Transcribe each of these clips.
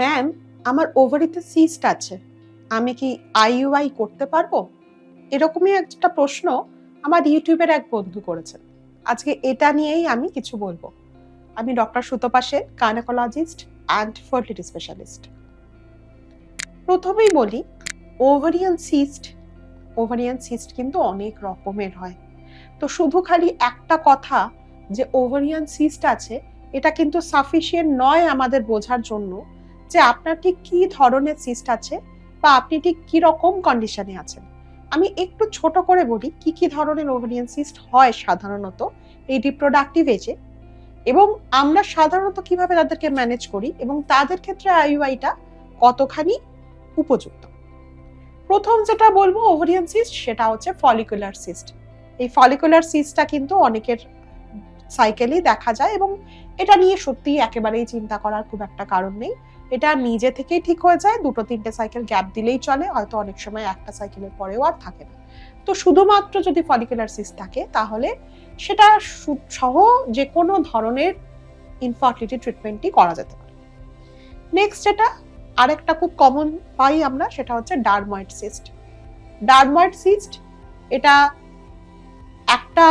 Ma'am আমার ওভারিতে cyst আছে। আমি কি আইইউআই করতে পারব? এরকমই একটা প্রশ্ন আমার ইউটিউবের এক বন্ধু করেছেন আজকে এটা নিয়েই আমি কিছু বলব। আমি doctor Sutapa Sen gynaecologist and fertility specialist প্রথমেই বলি ওভারিয়ান সিস্ট ওভারিয়ান সিস্ট কিন্তু অনেক রকমের হয়। তো শুধু খালি একটা কথা যে ওভারিয়ান সিস্ট আছে, এটা কিন্তু সাফিসিয়েন্ট নয় আমাদের বোঝার জন্য যে আপনার ঠিক কি ধরনের সিস্ট আছে বা আপনি ঠিক কি রকম কন্ডিশনে আছেন? আমি একটু ছোট করে বলি কি কি ধরনের ওভারিয়ান সিস্ট হয় সাধারণত এই রিপ্রোডাক্টিভ এজে এবং আমরা সাধারণত কীভাবে তাদেরকে ম্যানেজ করি এবং তাদের ক্ষেত্রে আইইউআইটা কতখানি উপযুক্ত? প্রথম যেটা বলব ওভারিয়ান সিস্ট সেটা হচ্ছে ফলিকুলার সিস্ট এই ফলিকুলার সিস্টটা কিন্তু অনেকের সাইকেলেই দেখা যায় এবং এটা নিয়ে সত্যিই একেবারেই চিন্তা করার খুব একটা কারণ নেই। এটা নিজে থেকেই ঠিক হয়ে যায়। দুটো, তিনটে সাইকেল গ্যাপ দিলেই চলে, হয়তো অনেক সময় একটা সাইকেলের পরেও আর থাকে না। তো শুধুমাত্র যদি ফলিকুলার সিস্ট থাকে, তাহলে সেটা সহ যে কোনো ধরনের ইনফার্টিলিটি ট্রিটমেন্টই করা যেতে পারে। নেক্সট যেটা, আরেকটা খুব কমন পাই আমরা, সেটা হচ্ছে ডারময়েড সিস্ট ডারময়েড সিস্ট এটা একটা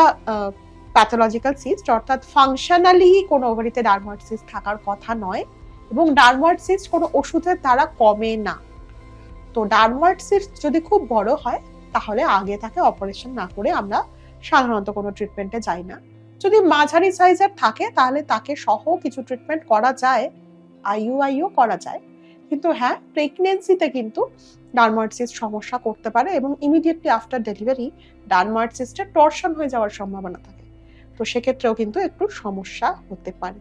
প্যাথোলজিক্যাল সিস্ট অর্থাৎ ফাংশনালি কোনো ওভারিতে ডারময়েড সিস্ট থাকার কথা নয়। এবং ডারময়েড সিস্ট কোনো ওষুধের দ্বারা কমে না। তো ডারময়েড সিস্ট যদি খুব বড় হয়, তাহলে আগে তাকে অপারেশন না করে আমরা সাধারণত কোনো ট্রিটমেন্টে যাই না। যদি মাঝারি সাইজের থাকে, তাহলে তাকে সহ কিছু ট্রিটমেন্ট করা যায় আইইউআইও করা যায়। কিন্তু হ্যাঁ প্রেগনেন্সিতে কিন্তু ডারময়েড সিস্ট সমস্যা করতে পারে এবং ইমিডিয়েটলি আফটার ডেলিভারি ডারময়েড সিস্টের টর্শন হয়ে যাওয়ার সম্ভাবনা থাকে। তো সেক্ষেত্রেও কিন্তু একটু সমস্যা হতে পারে।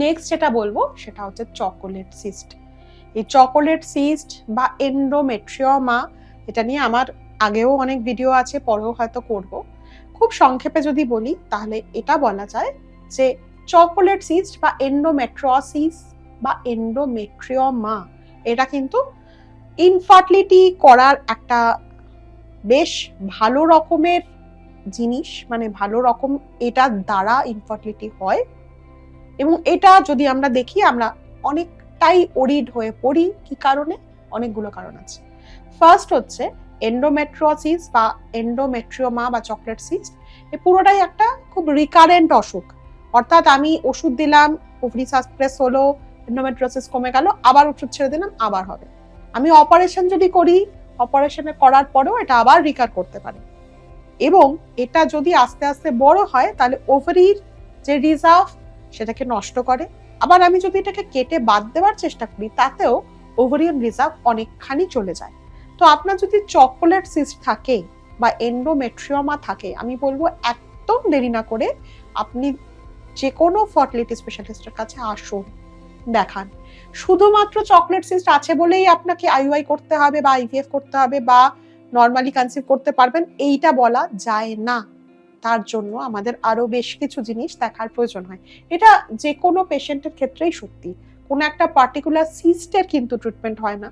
নেক্সট যেটা বলব, সেটা হচ্ছে চকোলেট সিস্ট এই চকোলেট সিস্ট বা এন্ডোমেট্রিয়মা এটা নিয়ে আমার আগেও অনেক ভিডিও আছে, পরেও হয়তো করব। খুব সংক্ষেপে যদি বলি, তাহলে এটা বলা যায় যে চকোলেট সিস্ট বা এন্ডোমেট্রোসিস বা এন্ডোমেট্রিয়মা এটা কিন্তু ইনফার্টিলিটি করার একটা বেশ ভালো রকমের জিনিস মানে ভালো রকম এটার দ্বারা ইনফার্টিলিটি হয়। এবং এটা যদি আমরা দেখি, আমরা অনেকটাই ওরিড হয়ে পড়ি কি কারণে? অনেকগুলো কারণ আছে। ফার্স্ট হচ্ছে এন্ডোমেট্রোসিস বা এন্ডোমেট্রিওমা বা চকলেট সিস্ট এ পুরোটাই একটা খুব রিকারেন্ট অসুখ। অর্থাৎ আমি ওষুধ দিলাম ওভারি সাসপ্রেস হলো এন্ডোমেট্রোসিস কমে গেল, আবার ওষুধ ছেড়ে দিলাম, আবার হবে। আমি অপারেশন যদি করি অপারেশনে করার পরেও এটা আবার রিকার করতে পারে। এবং এটা যদি আস্তে আস্তে বড় হয়, তাহলে ওভারির যে রিজার্ভ সেটাকে নষ্ট করে। আবার আমি যদি এটাকে কেটে বাদ দেওয়ার চেষ্টা করি, তাতেও ওভারিয়ান রিজার্ভ অনেকখানি চলে যায়। তো আপনার যদি চকোলেট সিস্ট থাকে বা এন্ডোমেট্রিওমা থাকে, আমি বলব একদম দেরি না করে আপনি যে কোনো ফার্টিলিটি স্পেশালিস্টের কাছে আসুন, দেখান। শুধুমাত্র চকলেট সিস্ট আছে বলেই আপনাকে আইইউআই করতে হবে বা আইভিএফ করতে হবে বা নর্মালি কনসিভ করতে পারবেন, এইটা বলা যায় না। তার জন্য আমাদের আরও বেশ কিছু জিনিস দেখার প্রয়োজন হয়। এটা যে কোনো পেশেন্টের ক্ষেত্রেই সত্যি। কোনো একটা পার্টিকুলার সিস্টের কিন্তু ট্রিটমেন্ট হয় না।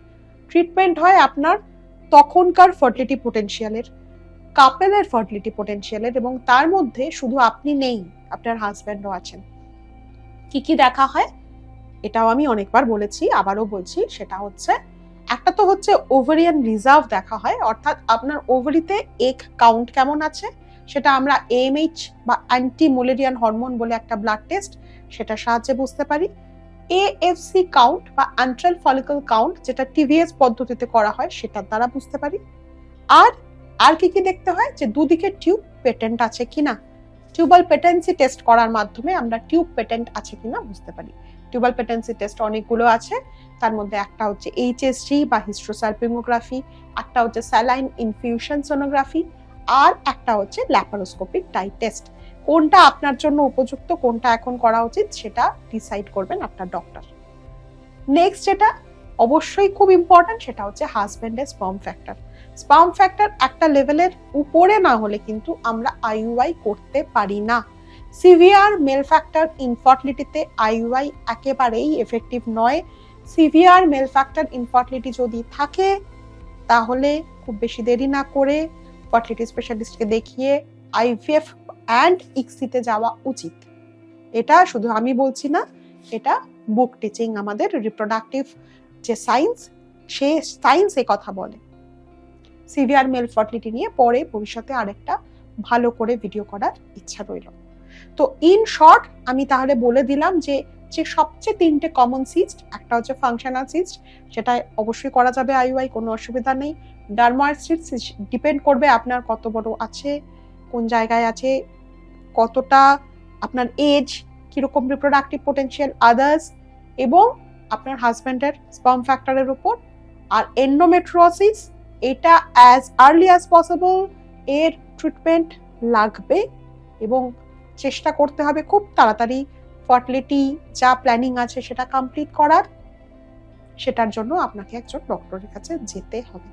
ট্রিটমেন্ট হয় আপনার তখনকার ফার্টিলিটি পোটেনশিয়ালের কাপেলের ফার্টিলিটি পোটেনশিয়ালের এবং তার মধ্যে শুধু আপনি নেই, আপনার হাজব্যান্ডও আছেন। কি কি দেখা হয়? এটাও আমি অনেকবার বলেছি, আবারও বলছি, সেটা হচ্ছে একটা তো হচ্ছে ওভারিয়ান রিজার্ভ দেখা হয়, অর্থাৎ আপনার ওভারিতে এক কাউন্ট কেমন আছে? সেটা আমরা এমএইচ বা অ্যান্টি মোলেরিয়ান হরমোন বলে একটা ব্লাড টেস্ট সেটার সাহায্যে বুঝতে পারি। এএফসি কাউন্ট বা অ্যান্ট্রাল ফলিকল কাউন্ট যেটা টিভিএস পদ্ধতিতে করা হয়, সেটার দ্বারা বুঝতে পারি। আর আর কি কি দেখতে হয়? যে দুদিকে টিউব পেটেন্ট আছে কিনা টিউবাল পেটেন্সি টেস্ট করার মাধ্যমে আমরা টিউব পেটেন্ট আছে কিনা বুঝতে পারি। টিউবাল পেটেন্সি টেস্ট অনেকগুলো আছে। তার মধ্যে একটা হচ্ছে এইচএসজি বা হিস্ট্রোসালপিমোগ্রাফি একটা হচ্ছে স্যালাইন ইনফিউশন সোনোগ্রাফি আর একটা হচ্ছে ল্যাপারোস্কোপিক টাই টেস্ট কোনটা আপনার জন্য উপযুক্ত, কোনটা এখন করা উচিত, সেটা ডিসাইড করবেন আপনার ডক্টর নেক্সট যেটা অবশ্যই খুব ইম্পর্ট্যান্ট সেটা হচ্ছে হাজব্যান্ডের স্পার্ম ফ্যাক্টর স্পার্ম ফ্যাক্টর একটা লেভেলের উপরে না হলে কিন্তু আমরা আইইউআই করতে পারি না। সিভিয়ার মেল ফ্যাক্টর ইনফার্টিলিটিতে আইইউআই একেবারেই এফেক্টিভ নয়। সিভিয়ার মেল ফ্যাক্টর ইনফার্টিলিটি যদি থাকে, তাহলে খুব বেশি দেরি না করে ফার্টিলিটি স্পেশালিস্টকে দেখিয়ে আইভিএফ অ্যান্ড ইক্সিতে যাওয়া উচিত। এটা শুধু আমি বলছি না, এটা বুক টিচিং আমাদের রিপ্রোডাক্টিভ যে সায়েন্স সে সায়েন্স এ কথা বলে। সিভিয়ার মেল ফার্টিলিটি নিয়ে পরে ভবিষ্যতে আরেকটা ভালো করে ভিডিও করার ইচ্ছা রইল। তো ইন শর্ট আমি তাহলে বলে দিলাম যে যে সবচেয়ে তিনটে কমন সিস্ট একটা হচ্ছে ফাংশনাল সিস্ট সেটা অবশ্যই করা যাবে আইউআই কোনো অসুবিধা নেই। ডার্ময়েড ডিপেন্ড করবে আপনার কত বড় আছে, কোন জায়গায় আছে, কতটা আপনার এজ কীরকম রিপ্রোডাক্টিভ পোটেনশিয়াল আদার্স এবং আপনার হাজব্যান্ডের স্পাম ফ্যাক্টরের উপর, আর এন্ডোমেট্রোসিস এটা অ্যাজ আর্লি অ্যাজ পসিবল এর ট্রিটমেন্ট লাগবে, এবং চেষ্টা করতে হবে খুব তাড়াতাড়ি ফার্টিলিটি যা প্ল্যানিং আছে সেটা কমপ্লিট করার, সেটার জন্য আপনাকে একজন ডক্টরের কাছে যেতে হবে।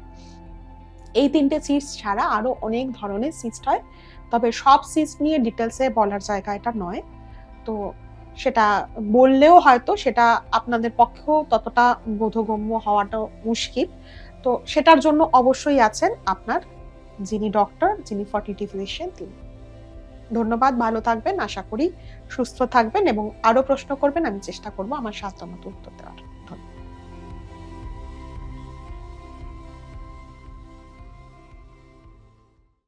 এই তিনটে সিস্ট ছাড়া আরও অনেক ধরনের সিস্ট হয়। তবে সব সিস্ট নিয়ে ডিটেলসে বলার জায়গা এটা নয়। তো সেটা বললেও হয়তো সেটা আপনাদের পক্ষেও ততটা বোধগম্য হওয়াটা মুশকিল। তো সেটার জন্য অবশ্যই আছেন আপনার যিনি ডক্টর যিনি ফার্টিলিটি ফিজিশিয়ান তিনি। ধন্যবাদ, ভালো থাকবেন, আশা করি সুস্থ থাকবেন এবং আরও প্রশ্ন করবেন, আমি চেষ্টা করব আমার সাধ্যমতো উত্তর দেওয়ার।